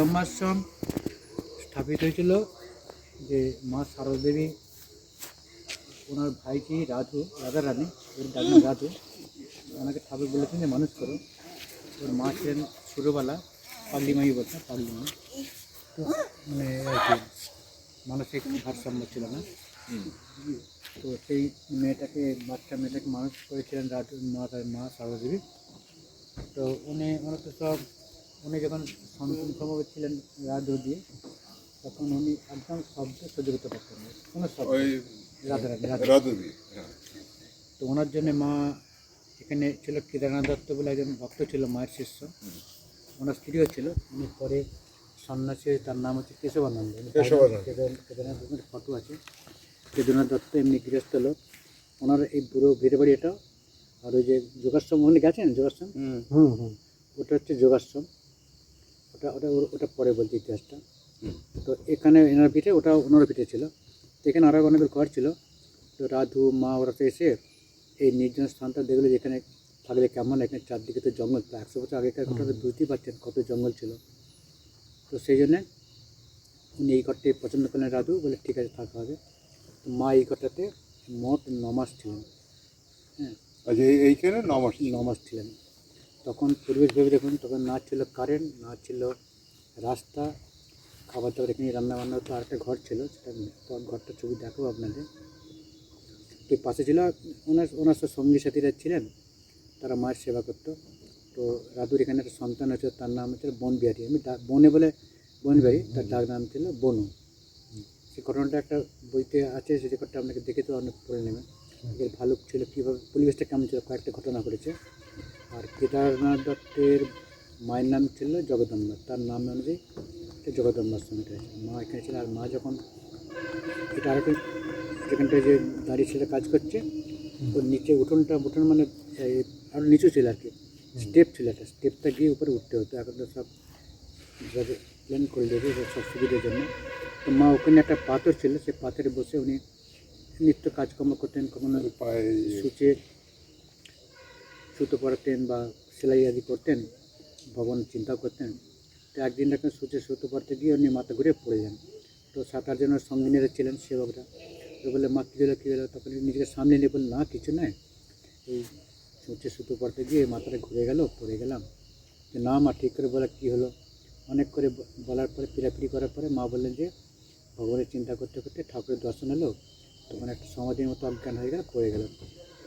জগদম্বাশ্রম স্থাপিত হয়েছিল যে মা শারদেবী ওনার ভাইজি রাধু রাধা রানী ওর ডাকনাম রাধু ওনাকে ঠাকুর বলেছেন যে মানুষ করো। ওর মা ছিলেন সুরবালা পাগলিমাই বলতেন পাগলিমাই তো মানে মানসিক ভারসাম্য ছিল না। তো সেই মেয়েটাকে, বাচ্চা মেয়েটাকে মানুষ করেছিলেন রাধু মা মা শারদেবী তো উনি মূলত সব উনি যখন সন্তান সম্ভব ছিলেন রাধু দিয়ে তখন উনি একদম শব্দ সহ্য করতে পারতেন না। কোনো শব্দ হ্যাঁ। তো ওনার জন্য মা এখানে ছিল কেদারনাথ দত্ত বলে একজন ভক্ত ছিল মায়ের শিষ্য। ওনার স্ত্রীও ছিল। উনি পরে সন্ন্যাসী তার নাম হচ্ছে কেশবানন্দ। উনি কেদার- কেদারনাথ দত্তের ফটো আছে। কেদারনাথ দত্ত এমনি গৃহস্থ লোক। ওনার এই পুরো ভিড়ে বাড়ি এটা আর ওই যে যোগাশ্রম ওখানে গেছেন যোগাশ্রম? হুম হুম। ওটা হচ্ছে যোগাশ্রম। ওটা ওটা ওটা পরে বলছি ইতিহাসটা। তো এখানে এনার পিঠে ওটা ওনার পিঠে ছিল। তো এখানে আরও অনেকের ঘর ছিল। তো রাধু মা ওরা তো এসে এই নির্জন স্থানটা দেখল যেখানে থাকলে কেমন এখানে চারদিকে তো জঙ্গল। তো একশো বছর আগেকার তো বুঝতেই পারছেন কত জঙ্গল ছিল। তো সেই জন্যে উনি এই ঘরটি পছন্দ করলেন রাধু বলে ঠিক আছে থাকা হবে। তো মা এই ঘরটাতে মোট ন মাস ছিলেন। হ্যাঁ। আচ্ছা এইখানে নমাস ন মাস ছিলেন। তখন পরিবেশ ভেবে দেখুন, তখন না ছিল কারেন্ট না ছিল রাস্তা, খাবার দাবার এখানে রান্না বান্না হতো, আর একটা ঘর ছিল, সেটা তো ঘরটা ছবি দেখাবো আপনাদের। তো পাশে ছিল, ওনার ওনার সব সঙ্গী সাথীরা ছিলেন, তারা মায়ের সেবা করতো। তো রাধুর এখানে একটা সন্তান হচ্ছে তার নাম হচ্ছে বনবিহারী। আমি বনে বলে বনবিহারী, তার ডাক নাম ছিল বনু। সেই ঘটনাটা একটা বইতে আছে সেই রেকর্ডটা আপনাকে দেখে তো অনেক পড়ে নেবেন। ভালুক ছিল কীভাবে, পরিবেশটা কেমন ছিল, কয়েকটা ঘটনা ঘটেছে। আর কেদারনাথ দত্তের মায়ের নাম ছিল জগদম্বা তার নাম অনুযায়ী এটা জগদম্বার এটা। মা এখানে ছিল আর মা যখন এটা আরেকটা যেখানটায় যে দাঁড়িয়ে ছেলে কাজ করছে ওর নিচে উঠোনটা উঠোন মানে আরও নিচু ছিল আর কি। স্টেপ ছিল একটা স্টেপটা গিয়ে উপরে উঠতে হতো। এখন তো সব প্ল্যান করে দিয়েছে সব সুবিধার জন্য। তো মা ওখানে একটা পাথর ছিল সেই পাথরে বসে উনি নিত্য কাজকর্ম করতেন কখনো পায়ে সূচে সুতো পরাতেন বা সেলাই আদি করতেন ভগবান চিন্তা করতেন। তো একদিন দেখেন সূচে সুতো পড়তে গিয়ে উনি মাথা ঘুরে পড়ে যান। তো সাত আটজন ওর সঙ্গিনীরা ছিলেন সেবকরা। তো বলে, মা, কী হলো কী হলো? তখন নিজেকে সামনে নিয়ে বললেন, না, কিছু নয় এই সূচে সুতো পড়তে গিয়ে মাথাটা ঘুরে গেল, পড়ে গেলাম। যে না, মা, ঠিক করে বলা, কী হলো? অনেক করে বলার পরে, পিড়াপিড়ি করার পরে মা বললেন যে, ভগবানের চিন্তা করতে করতে ঠাকুরের দর্শন হলো তখন একটা সমাধির মতো অজ্ঞান হয়ে গেল, পড়ে গেল।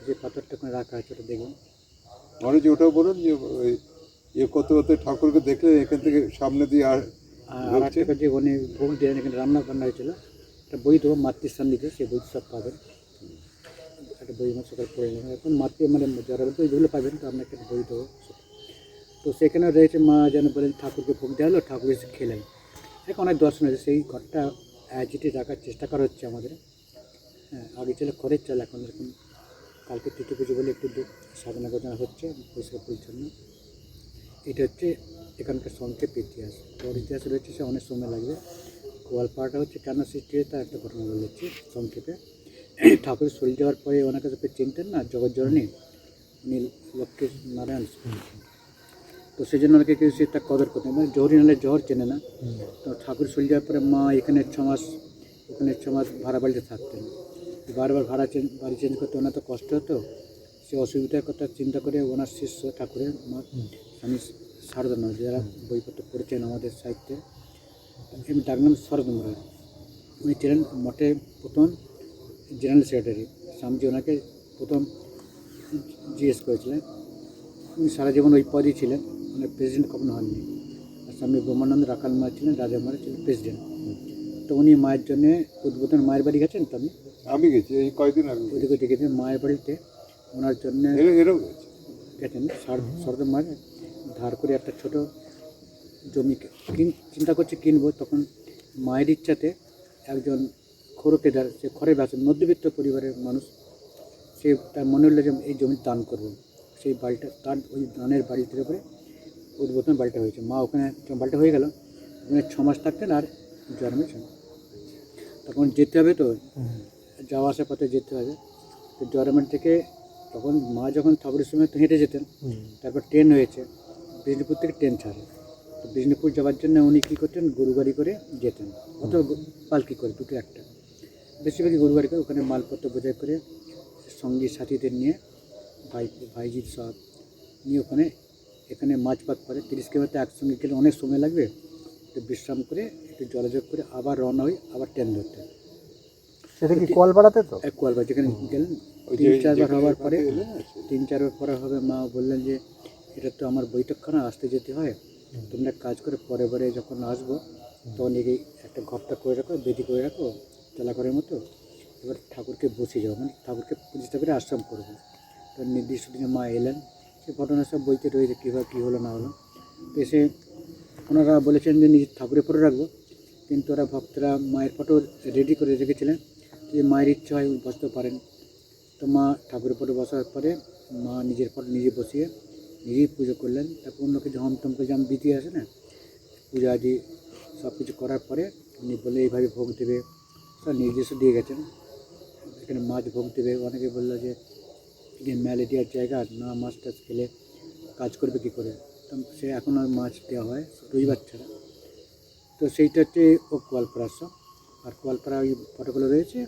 যে পাথরটা ওখানে রাখা আছে, ওটা দেখুন। মানে যে ওটাও বলুন যে ওই ইয়ে কত করতে ঠাকুরকে দেখলে এখান থেকে সামনে দিয়ে আর আর একটা যে উনি ভোগ দিলেন এখানে রান্না বান্না হয়েছিল একটা বই দেবো মাতৃসান্নিধ্যে সেই বই সব পাবেন। একটা বই আমার সকাল পড়ে নেবেন এখন মাতৃ মানে যারা বলতে যেগুলো পাবেন তো আপনাকে একটা বই দেবো। তো সেখানে রয়েছে মা যেন বলেন ঠাকুরকে ভোগ দেওয়া হলো ঠাকুর এসে খেলেন। এখন অনেক দর্শন হয়েছে। সেই ঘরটা অ্যাজিটে রাখার চেষ্টা করা হচ্ছে আমাদের। হ্যাঁ আগে ছিল খড়ের চাল এখন এরকম কালকে তিথি পুজো বলে একটু সাধনা গোজনা হচ্ছে পরিষ্কার পরিচ্ছন্ন। এটা হচ্ছে এখানকার সংক্ষেপ ইতিহাস। তো ওর ইতিহাস রয়েছে সে অনেক সময় লাগবে। গোয়ালপাড়াটা হচ্ছে কেন সৃষ্টি হয় তার একটা ঘটনা বলেছি সংক্ষেপে। ঠাকুর শরীর যাওয়ার পরে ওনাকে তো চিনতেন না জগৎজননী উনি লক্ষ্মী নারায়ণ তো সেই জন্য অনেকে কেউ সেটা কদর করতেন মানে জহরি নালে জহর চেনে না। তো ঠাকুর চলে যাওয়ার পরে মা এখানে ছ মাস ওখানে ছ মাস ভাড়া বাড়িতে থাকতেন। বারবার ভাড়া চেঞ্জ বাড়ি চেঞ্জ করতে ওনার তো কষ্ট হতো সে অসুবিধার কথা চিন্তা করে ওনার শিষ্য ঠাকুরের মা স্বামী শারদানন্দ যারা বইপত্র পড়েছেন আমাদের সাহিত্যে আমি ডাকনাম শরদম রায়। উনি ছিলেন মঠে প্রথম জেনারেল সেক্রেটারি স্বামীজি ওনাকে প্রথম জিজ্ঞেস করেছিলেন। উনি সারা জীবন ওই পদই ছিলেন মানে প্রেসিডেন্ট কখনো হননি। আর স্বামী ব্রহ্মানন্দ রাখাল মা ছিলেন রাজা মারা ছিলেন প্রেসিডেন্ট। তো উনি মায়ের জন্যে উদ্বোধন মায়ের বাড়ি গেছেন তো আপনি? আমি গেছি এই কয়দিন আগে গেছি। ওইদিকে দেখেছেন মায়ের বাড়িতে। ওনার জন্য এরা- এরাও গেছে। গেছেন সরদম মায়ের ধার করে একটা ছোট জমি কিন চিন্তা করছে কিনবো তখন মায়ের ইচ্ছাতে একজন খোরকেদার সে খড়ে বেচেন মধ্যবিত্ত পরিবারের মানুষ সে তার মনে হলো যে এই জমি দান করব। সেই বাড়িটা তার ওই দানের বাড়িটির উপরে উদ্বোধন বাড়িটা হয়েছে। মা ওখানে বাড়িটা হয়ে গেল। ওখানে ছ মাস থাকতেন আর জন্মেছেন। তখন যেতে হবে তো? যাওয়া আসার পথে যেতে হবে। তো জয়রামের থেকে তখন মা যখন ঠাকুরের সময় তো হেঁটে যেতেন তারপর ট্রেন হয়েছে। মেদিনীপুর থেকে ট্রেন ছাড়ে। তো বিষ্ণুপুর যাওয়ার জন্য উনি কী করতেন? গরু গাড়ি করে যেতেন। অত পালকি করে দুটো একটা। বেশিরভাগই গরু গাড়ি করে ওখানে মালপত্র বোঝাই করে সঙ্গী সাথীদের নিয়ে ভাই ভাইজির সব নিয়ে ওখানে এখানে মাছ পাত করে তিরিশ কিলোমিটার একসঙ্গে গেলে অনেক সময় লাগবে। একটু বিশ্রাম করে একটু জলযোগ করে আবার রওনা হই আবার ট্রেন ধরতে। হয়। সেটা কি কলপাড়াতে তো? এক কোয়ালবার যেখানে গেলেন ওই তিন চারবার হওয়ার পরে তিন চারবার পরে হবে মা বললেন যে এটা তো আমার বৈঠকখানা আসতে যেতে হয়। তোমরা এক কাজ করে পরে বারে যখন আসব তখন এই একটা ঘরটা করে রাখো বেদি করে রাখো চালাঘরের মতো। এবার ঠাকুরকে বসে যাও মানে ঠাকুরকে প্রতিষ্ঠা করে আশ্রম করব। তো নির্দিষ্ট দিনে মা এলেন সে ঘটনা সব বইতে রয়েছে কীভাবে কী হলো না হলো। তো এসে ওনারা বলেছেন যে নিজের ঠাকুরের ফটো রাখব। কিন্তু ওরা ভক্তরা মায়ের ফটো রেডি করে রেখেছিলেন। যে মায়ের ইচ্ছা হয় বসতে পারেন। তো মা ঠাকুরের ফটো বসার পরে মা নিজের ফটো নিজে বসিয়ে নিজেই পুজো করলেন। তারপর অন্যকে যে হমটম করে যেমন বিধি আসে না, পূজা আদি সব কিছু করার পরে উনি বলে এইভাবে ভোগ দেবে। সব নির্দেশ দিয়ে গেছেন। এখানে মাছ ভোগ দেবে, অনেকে বলল যে ম্যালেরিয়ার জায়গা, না মাছ টাছ খেলে কাজ করবে কী করে? তো সে এখন আর মাছ দেওয়া হয় রবিবার ছাড়া। তো সেইটা হচ্ছে ও কোয়ালপাড়ার সব আর কোয়ালপাড়া ওই ফটোগুলো রয়েছে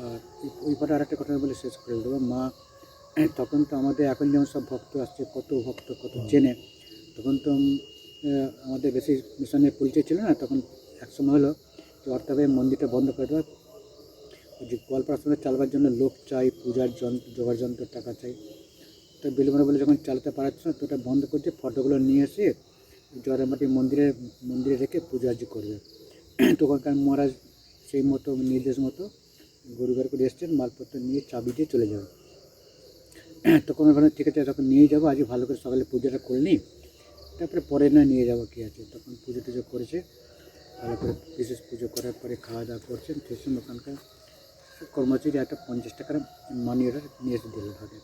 আর ওই- ফটো আরেকটা কথা বলে শেষ করে দেবো। মা তখন তো আমাদের এখন যেমন সব ভক্ত আসছে কত ভক্ত কত চেনে তখন তো আমাদের বেশি মিশনের পরিচয় ছিল না তখন একসময় হলো যে অর্থাভাবে মন্দিরটা বন্ধ করে দেওয়া। ওই যে গোয়ালপাড়ার সঙ্গে চালবার জন্য লোক চাই পূজার যন্ত্র জোগাড় যন্ত্র টাকা চাই। তো বিলমনে বলে যখন চালাতে পারাচ্ছে না তো ওটা বন্ধ করতে ফটোগুলো নিয়ে এসে জয়রামাটি মন্দিরে মন্দিরে রেখে পূজা আর্জি করবে। তখনকার মহারাজ সেই মতো নির্দেশ মতো গরু গাড়ি করে এসছেন, মালপত্র নিয়ে চাবি দিয়ে চলে যাবে তখন ওখানে ঠিক আছে, তখন নিয়ে যাব আজ ভালো করে সকালে পুজোটা করে নিই। তারপরে পরে না নিয়ে যাব কী আছে। তখন পুজো টুজো করেছে, ভালো করে বিশেষ পুজো করার পরে খাওয়া দাওয়া করছেন, সেই ওখানকার কর্মচারী একটা পঞ্চাশ টাকার মানি অর্ডার নিয়ে এসে দিল থাকে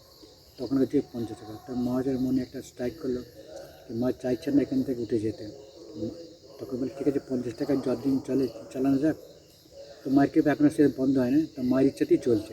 তখন হচ্ছে পঞ্চাশ টাকা তার মহাজের মনে একটা স্ট্রাইক করল মা চাইছেন না এখান থেকে উঠে যেতে। তখন বলে, ঠিক আছে, পঞ্চাশ টাকায় যতদিন চলে, চালানো যাক তো মার্কেট এখনও সে বন্ধ হয় না তো মায়ের ইচ্ছাতেই চলছে।